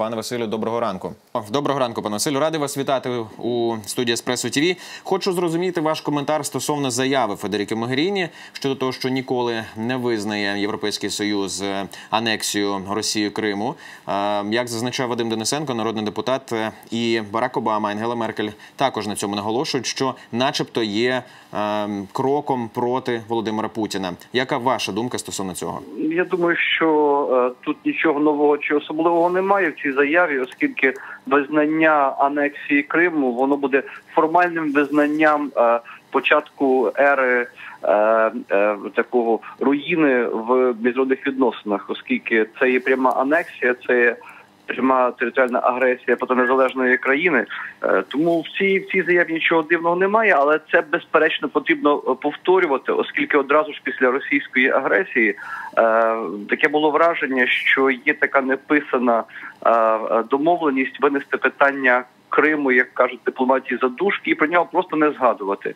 Пане Василю, доброго ранку. Доброго ранку, пане Василю. Радий вас вітати у студії Еспресо ТВ. Хочу зрозуміти ваш коментар стосовно заяви Федеріки Могеріні щодо того, що ніколи не визнає Європейський Союз е, анексію Росії Криму. Е, Як зазначав Вадим Денисенко, народний депутат, е, і Барак Обама, Ангела Меркель також на цьому наголошують, що, начебто, є кроком проти Володимира Путіна. Яка ваша думка стосовно цього? Я думаю, що тут нічого нового чи особливого немає в цій заяві, оскільки визнання анексії Криму воно буде формальним визнанням е, початку ери е, е, такого руїни в міжнародних відносинах, оскільки це є пряма анексія, це є пряма територіальна агресія проти незалежної країни. Е, Тому в цій в цій заяві нічого дивного немає, але це безперечно потрібно е, повторювати, оскільки одразу ж після російської агресії е, таке було враження, що є така неписана домовленість винести питання. Криму, як кажуть дипломатії задушки, і про нього просто не згадувати.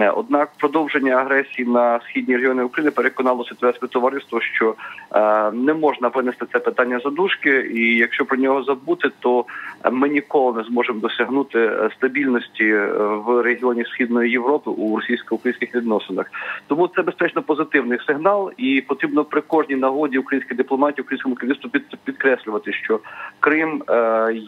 Е, Однак продовження агресії на східні регіони України переконало світове товариство, що е, не можна винести це питання задушки, і якщо про нього забути, то ми ніколи не зможемо досягнути е, стабільності в регіоні Східної Європи у російсько-українських відносинах. Тому це безпечно позитивний сигнал, і потрібно при кожній нагоді українській дипломатії, українському керівництву підкреслювати, що Крим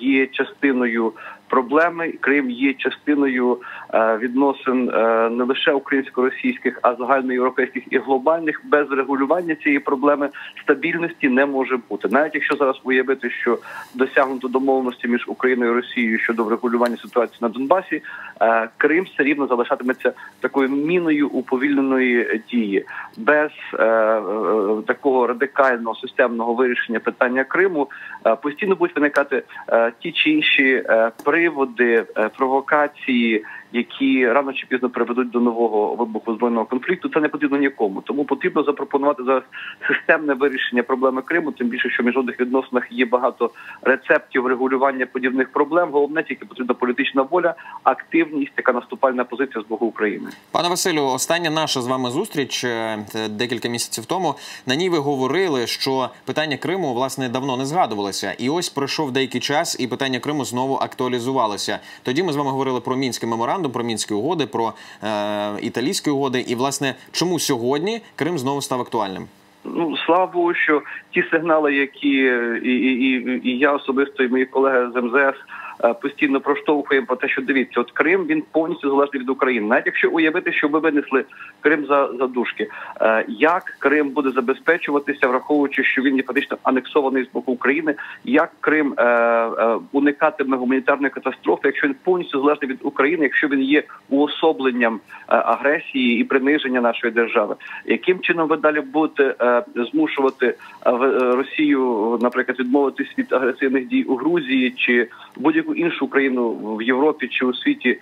є частиною проблеми. Крим є частиною відносин не лише українсько-російських, а загальноєвропейських і глобальних. Без регулювання цієї проблеми стабільності не може бути. Навіть якщо зараз уявити, що досягнуто домовленості між Україною і Росією щодо врегулювання ситуації на Донбасі, е, Крим все рівно залишатиметься такою міною уповільненої дії без е, е, такого радикального системного вирішення питання Криму. Постійно будуть виникати ті чи інші приводи, провокації, які рано чи пізно приведуть до нового вибуху збройного конфлікту. Це не потрібно нікому. Тому потрібно запропонувати зараз системне вирішення проблеми Криму. Тим більше, що в міжнародних відносинах є багато рецептів регулювання подібних проблем. Головне тільки потрібна політична воля, активність, така наступальна позиція з боку України. Пане Василю, остання наша з вами зустріч е, декілька місяців тому. На ній ви говорили, що питання Криму власне давно не згадувалося, і ось пройшов деякий час, і питання Криму знову актуалізувалося. Тоді ми з вами говорили про мінський меморандум, про мінські угоди, про е, італійські угоди. І власне, чому сьогодні Крим знову став актуальним? Ну слава Богу, що ті сигнали, які і, і, і, і я особисто, і мої колеги з МЗС е, постійно проштовхуємо про те, що дивіться, от Крим він повністю залежний від України. Навіть якщо уявити, що ви винесли Крим за задушки, е, як Крим буде забезпечуватися, враховуючи, що він є фактично анексований з боку України, як Крим е, е, уникатиме гуманітарної катастрофи, якщо він повністю залежний від України, якщо він є уособленням е, агресії і приниження нашої держави, яким чином ви далі будете е, змушувати е, е, Росію, наприклад, відмовитись від агресивних дій у Грузії чи будь-яку іншу країну в Європі чи у світі е,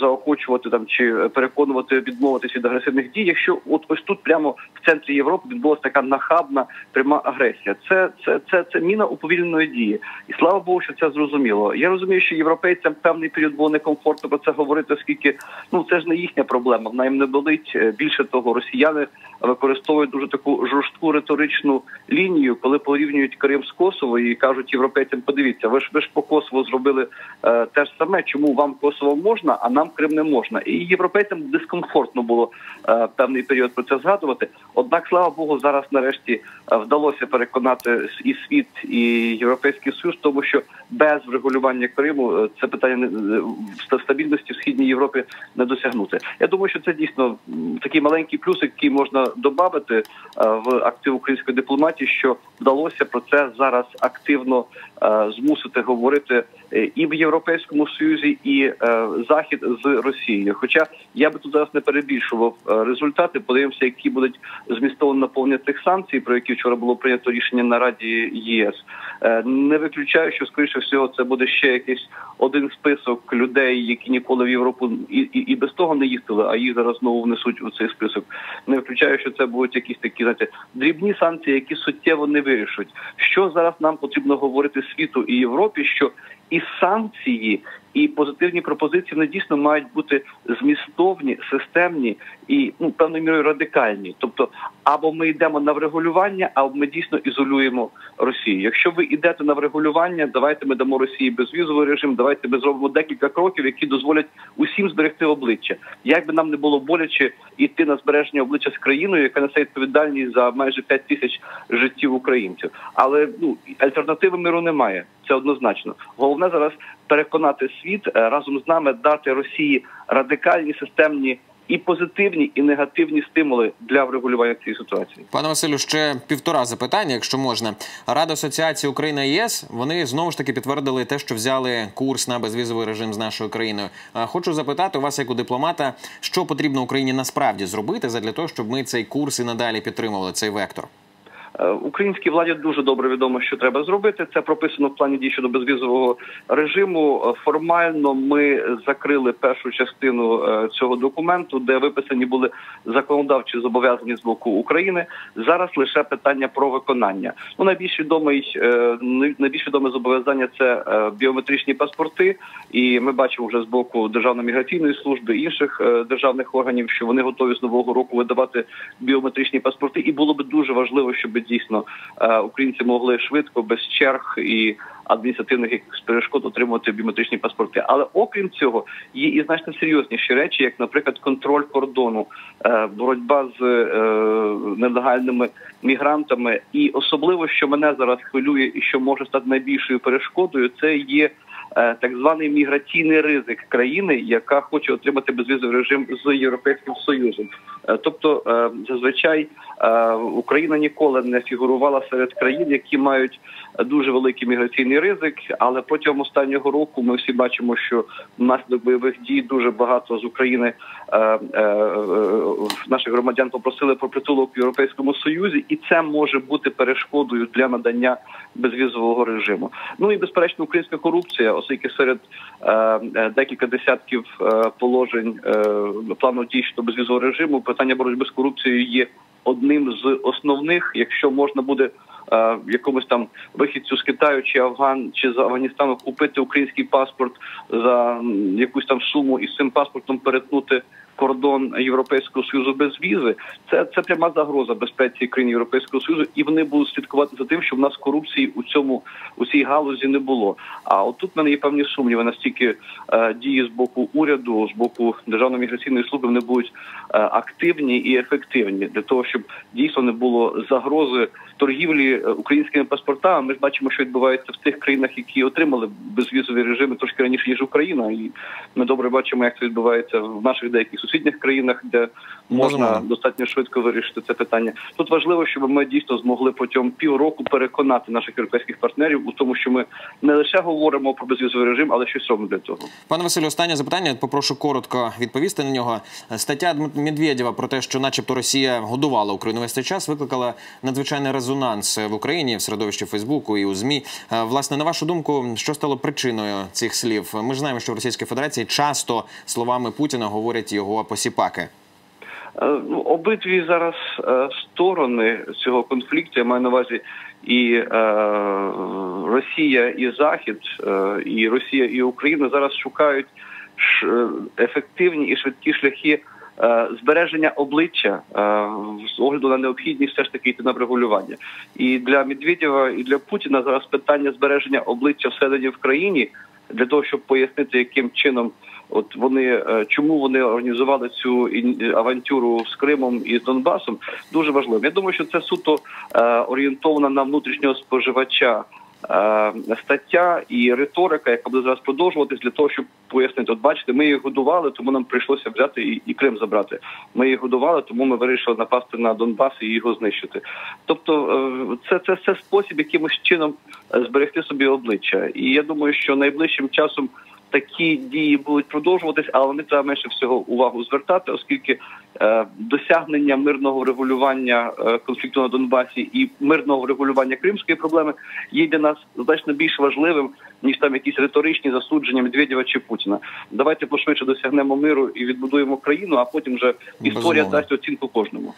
заохочувати там чи переконувати відмовитись від агресивних дій, якщо от ось тут прямо в центрі Європи відбулася така нахабна пряма агресія. Це це це, це міна уповільненої дії, і слава Богу, що це зрозуміло. Я розумію, що європейцям певний період було некомфортно про це говорити, оскільки ну це ж не їхня проблема. Вона їм не болить. Е, Більше того, росіяни використовують дуже таку жорстку риторичну лінію, коли порівнюють Крим з Косово і кажуть європейцям: подивіться, ви ж ви ж по Косово зробили е, те ж саме, чому вам Косово можна, а нам Крим не можна. І європейцям дискомфортно було е, певний період про це згадувати. Однак, слава Богу, зараз нарешті е, вдалося переконати і світ, і європейський союз, тому що без врегулювання Криму е, це питання е, стабільності в східній Європі не досягнути. Я думаю, що це дійсно такий маленький плюс, який можна додати е, в актив української дипломатії, що вдалося про це зараз активно змусити говорити і в Європейському Союзі, і Захід з Росією. Хоча я би тут зараз не перебільшував результати. Подивимося, які будуть змістовно наповнення цих санкцій, про які вчора було прийнято рішення на Раді ЄС. Не виключаю, що скоріше всього це буде ще якийсь один список людей, які ніколи в Європу і, і, і без того не їздили, а їх зараз знову внесуть у цей список. Не включаю, що це будуть якісь такі знаєте, дрібні санкції, які суттєво не вирішують. Що зараз нам потрібно говорити світу і Європі, що і санкції, І позитивні пропозиції вони дійсно мають бути змістовні, системні і ну певною мірою радикальні. Тобто, або ми йдемо на врегулювання, або ми дійсно ізолюємо Росію. Якщо ви йдете на врегулювання, давайте ми дамо Росії безвізовий режим. Давайте ми зробимо декілька кроків, які дозволять усім зберегти обличчя. Як би нам не було боляче йти на збереження обличчя з країною, яка несе відповідальність за майже 5 тисяч життів українців. Але ну альтернативи миру немає. Це однозначно. Головне зараз переконати світ е, разом з нами дати Росії радикальні системні. І позитивні, і негативні стимули для врегулювання цієї ситуації, пане Василю. Ще півтора запитання, якщо можна. Рада асоціації Україна ЄС вони знову ж таки підтвердили те, що взяли курс на безвізовий режим з нашою країною. Хочу запитати у вас, як у дипломата, що потрібно Україні насправді зробити для того, щоб ми цей курс і надалі підтримували цей вектор. Е, українській владі дуже добре відомо, що треба зробити. Це прописано в плані дій щодо безвізового режиму. Е, формально ми закрили першу частину е, цього документу, де виписані були законодавчі зобов'язання з боку України. Зараз лише питання про виконання. Ну найбільш відомий найбільш відоме зобов'язання це біометричні паспорти, і ми бачимо вже з боку державної міграційної служби інших державних органів, що вони готові з нового року видавати біометричні паспорти, і було би дуже важливо, щоб дійсно е, українці могли швидко без черг і адміністративних перешкод отримувати біометричні паспорти. Але окрім цього, є і значно серйозніші речі, як, наприклад, контроль кордону, е, боротьба з е, нелегальними мігрантами, і особливо, що мене зараз хвилює, і що може стати найбільшою перешкодою, це є. Так званий міграційний ризик країни, яка хоче отримати безвізовий режим з європейським союзом, тобто зазвичай Україна ніколи не фігурувала серед країн, які мають дуже великий міграційний ризик. Але протягом останнього року ми всі бачимо, що внаслідок бойових дій дуже багато з України е, е, е, наших громадян попросили про притулок в Європейському Союзі, і це може бути перешкодою для надання безвізового режиму. Ну і безперечно, українська корупція, оскільки серед декілька десятків положень плану дій щодо безвізового режиму питання боротьби з корупцією є одним з основних, якщо можна буде е, якомусь там вихідцю з Китаю чи Афган чи з Афганістану купити український паспорт за якусь там суму і з цим паспортом перетнути кордон Європейського союзу без візи, це це пряма загроза безпеці країн Європейського союзу, і вони будуть слідкувати за тим, щоб в нас корупції у цьому у цій галузі не було. А отут в мене є певні сумніви, настільки е, дії з боку уряду, з боку державної міграційної служби вони будуть е, активні і ефективні для того, щоб дійсно не було загрози торгівлі е, українськими паспортами. Ми ж бачимо, що відбувається в тих країнах, які отримали безвізові режими трошки раніше ніж Україна, і ми добре бачимо, як це відбувається в наших деяких сусідніх країнах, де можна достатньо швидко вирішити це питання. Тут важливо, щоб ми дійсно змогли протягом півроку переконати наших європейських партнерів у тому, що ми не лише говоримо про безвізовий режим, але щось робимо для цього. Пане Василю, останнє запитання. Попрошу коротко відповісти на нього. Стаття Медведєва про те, що, начебто, Росія годувала Україну весь цей час, викликала надзвичайний резонанс в Україні в середовищі Фейсбуку і у змі. Власне, на вашу думку, що стало причиною цих слів? Ми ж знаємо, що в Російській Федерації часто словами Путіна говорять його посіпаки? Е, ну, обидві зараз е, сторони цього конфлікту я маю на увазі і е, Росія, і Захід, е, і Росія і Україна зараз шукають е, ефективні і швидкі шляхи е, збереження обличчя з огляду на необхідність все ж таки йти на врегулювання. І для Медведєва, і для Путіна зараз питання збереження обличчя всередині в країні для того, щоб пояснити, яким чином. От вони е, чому вони організували цю авантюру з Кримом і з Донбасом, дуже важливо. Я думаю, що це суто е, орієнтована на внутрішнього споживача. Е, стаття і риторика, яка буде зараз продовжуватись для того, щоб пояснити, от бачите, ми їх годували, тому нам прийшлося взяти і, і Крим забрати. Ми їх годували, тому ми вирішили напасти на Донбас і його знищити. Тобто, це це, це спосіб якимось чином зберегти собі обличчя, і я думаю, що найближчим часом такі дії будуть продовжуватись, але вони треба менше всього увагу звертати, оскільки е, досягнення мирного врегулювання е, конфлікту на Донбасі і мирного врегулювання кримської проблеми є для нас значно більш важливим ніж там якісь риторичні засудження Медведєва чи Путіна. Давайте пошвидше досягнемо миру і відбудуємо країну, а потім вже історія Безумовно. дасть оцінку кожному.